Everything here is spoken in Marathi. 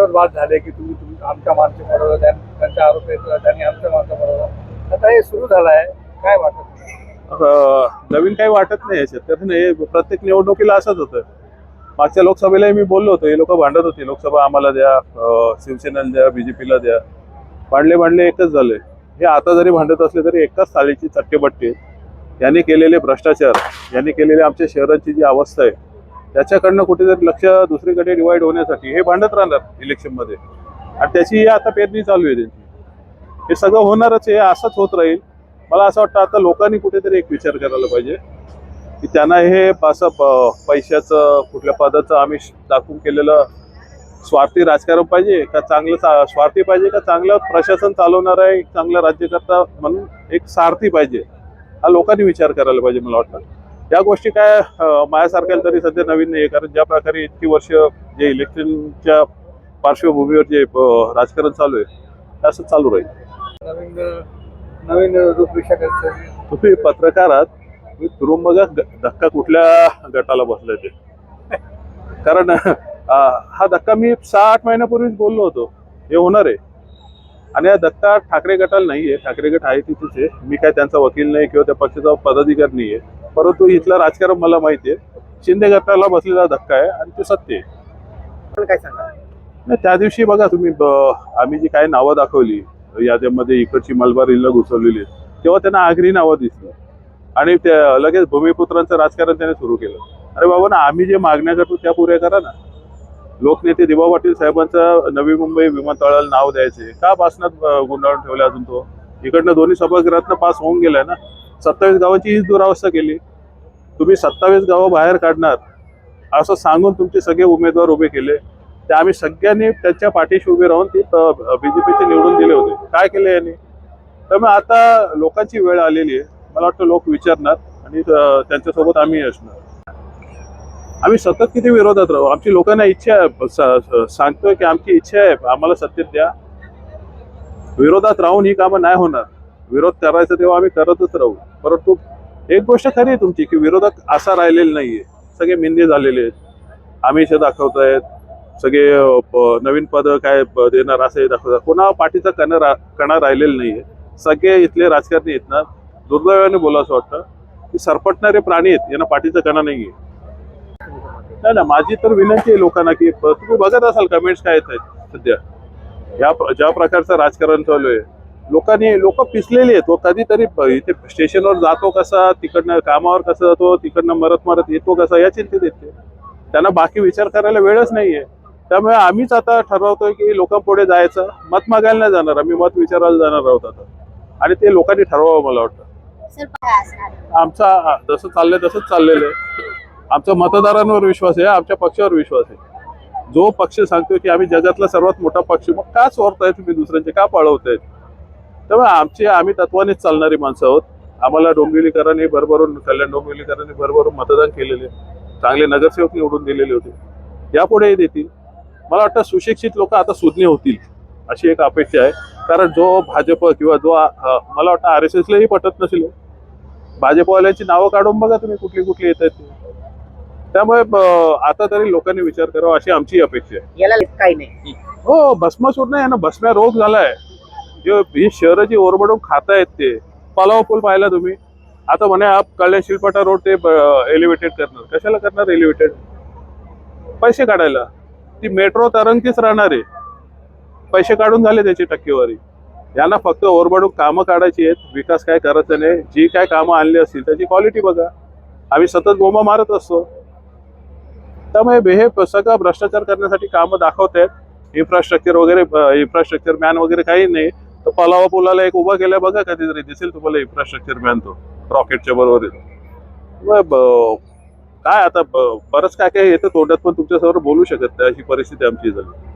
परत वाद झाले की तुम्ही तुम्ही आमच्या माणसं पडवलं त्यांच्या आरोप त्यांनी आमच्या माणसं पडवलं. आता हे सुरू झालं आहे काय वाटत नवीन काही वाटत नाही याच्यात तर हे प्रत्येक निवडणुकीला असंच होतं. मागच्या लोकसभेलाही मी बोललो होतो हे लोक भांडत होते. लोकसभा आम्हाला द्या शिवसेनेला द्या बीजेपीला द्या. भांडले भांडले एकच झाले. हे आता जरी भांडत असले तरी एकाच थाळीची चटकेबट्टी यांनी केलेले भ्रष्टाचार यांनी केलेले आमच्या शहराची जी अवस्था आहे त्याच्याकडनं कुठेतरी लक्ष दुसरीकडे डिवाइड होण्यासाठी हे भांडत राहणार इलेक्शनमध्ये आणि त्याची आता पेरणी चालू आहे त्यांची. हे सगळं होणारच आहे असंच होत राहील. मला असं वाटतं आता लोकांनी कुठेतरी एक विचार करायला पाहिजे. की त्यांना हे असं प- पैशाचं कुठल्या पदाचं आमिष दाखवून केलेलं स्वार्थी राजकारण पाहिजे का चांगलं चा- स्वार्थी पाहिजे का चांगलं प्रशासन चालवणार आहे एक चांगला राज्यकर्ता म्हणून एक सारथी पाहिजे. हा लोकांनी विचार करायला पाहिजे मला वाटतं. या गोष्टी काय माझ्यासारख्याला तरी सध्या नवीन नाही आहे कारण ज्या प्रकारे इतकी वर्ष जे इलेक्शनच्या पार्श्वभूमीवर जे राजकारण चालू आहे ते असं चालू राहील. नवीन तुम्ही पत्रकार आहात तुम्ही फिरून बघा ग- धक्का कुठल्या गटाला बसलाय ते? कारण हा धक्का मी सहा आठ महिन्यापूर्वीच बोललो होतो. हे होणार आहे. आणि हा धक्का ठाकरे गटाला नाहीये. ठाकरे गट आहे तिथेच आहे. मी काय त्यांचा वकील नाही किंवा त्या पक्षाचा पदाधिकारी नाहीये. परंतु इथलं राजकारण मला माहिती आहे. शिंदे गटाला बसलेला धक्का आहे आणि ते सत्य आहे. पण काय सांगा नाही त्या दिवशी बघा तुम्ही ब- आम्ही जी काय नावं दाखवली याद्यामध्ये इकडची मलबार हिल्ला घुसवलेली तेव्हा त्यांना आगरी नावं दिसली. आणि त्या लगेच भूमिपुत्रांचं राजकारण त्याने सुरू केलं. अरे बाबा ना आम्ही जे मागण्या करतो त्या पुऱ्या करा ना. लोकनेते दिवा पाटील साहेबांचं नवी मुंबई विमानतळाला नाव द्यायचे. का भाषणात अं, गुंडाळून ठेवलं अजून तो? इकडनं दोन्ही सभागृहातनं पास होऊन गेलाय ना. सत्तावीस गावाची हीच दुरावस्था केली. तुम्ही सत्तावीस गावं बाहेर काढणार असं सांगून तुमचे सगळे उमेदवार उभे केले. ते आम्ही सगळ्यांनी त्यांच्या पाठीशी उभे राहून ती बीजेपीचे निवडून दिले होते. काय केले यांनी? त्यामुळे आता लोकांची वेळ आलेली आहे. मला वाटतं लोक विचारणार आणि त्यांच्यासोबत आम्ही असणार. आम्ही सतत किती विरोधात राहू? आमची लोकांना इच्छा आहे. सांगतोय की आमची इच्छा आहे. आम्हाला सत्तेत द्या. विरोधात राहून ही कामं नाही होणार. विरोध करायचा तेव्हा आम्ही करतच राहू. परंतु एक गोष्ट खरी आहे तुमची की विरोधक असा राहिलेला नाहीये. सगळे मिंदे झालेले आहेत. आमिष दाखवतायत सगळे नवीन पद काय देणार असे दाखवतात कोणा पाठीचा कणा रा कणा राहिलेला नाहीये. सगळे इथले राजकारणी आहेत ना दुर्दैवाने बोला असं वाटतं की सरपटणारे प्राणी आहेत यांना पाठीचा कणा नाहीये. नाही ना माझी तर विनंती आहे लोकांना की तुम्ही बघत असाल कमेंट्स काय येत आहेत सध्या. या ज्या प्रकारचं राजकारण चालू आहे लोकांनी लोक पिसलेली आहेत तो कधीतरी प- इथे स्टेशनवर जातो कसा तिकडनं कामावर कसा जातो तिकडनं मरत मरत येतो कसा या चिंतेत येते त्यांना बाकी विचार करायला वेळच नाहीये त्यामुळे आम्हीच आता ठरवतोय की लोकांपुढे जायचं. मत मागायला नाही जाणार आम्ही मत विचारायला जाणार आहोत आता. आणि ते लोकांनी ठरवावं मला वाटतं. आमचा जसं चाललंय तसंच चाललेलं आहे. आमचा मतदारांवर विश्वास आहे आमच्या पक्षावर विश्वास आहे. जो पक्ष सांगतो की आम्ही जगातला सर्वात मोठा पक्ष मग का चोरताय तुम्ही दुसऱ्यांचे? का पळवतायत? त्यामुळे आमची आम्ही तत्वानेच चालणारी माणसं आहोत. आम्हाला डोंबिवलीकरांनी भरभरून कल्याण डोंबिवलीकरांनी भरभरून मतदान केलेले चांगले नगरसेवक निवडून दिलेले होते. यापुढेही देतील. मला वाटतं सुशिक्षित लोक आता सुज्ञ होतील अशी एक अपेक्षा आहे. कारण जो भाजप किंवा जो मला वाटतं आर एस एसलाही पटत नसेल. भाजपवाल्यांची नावं काढून बघा तुम्ही कुठली कुठली येत आहेत. त्यामुळे आता तरी लोकांनी विचार करावा अशी आमची अपेक्षा आहे. याला काही नाही. हो भस्मासूर नाही ना भस्म्या रोग झालाय. जे ही शहरं जी ओरबडून खातायत ते पलाव पूल पाहिला तुम्ही. आता म्हणे आप कल्याण शिलपाटा रोड ते एलिव्हेटेड करणार. कशाला करणार एलिव्हेटेड पैसे काढायला. ती मेट्रो तरंगतीच राहणार आहे. पैसे काढून झाले त्याची टक्केवारी. यांना फक्त ओरबडून कामं काढायची आहेत. विकास काय करायचं नाही. जी काय कामं आणली असतील त्याची क्वालिटी बघा. आम्ही सतत बोंबा मारत असतो. त्यामुळे हे सगळं भ्रष्टाचार करण्यासाठी कामं दाखवत आहेत. इन्फ्रास्ट्रक्चर वगैरे इन्फ्रास्ट्रक्चर मॅन वगैरे काही नाही. तर पलावा पुलाला एक उभा केला बघा कधीतरी दिसेल तुम्हाला इन्फ्रास्ट्रक्चर मॅन तो रॉकेटच्या बरोबर काय आता बरंच काय काय येतं तोंडात पण तुमच्यासमोर बोलू शकत नाही अशी परिस्थिती आमची झाली.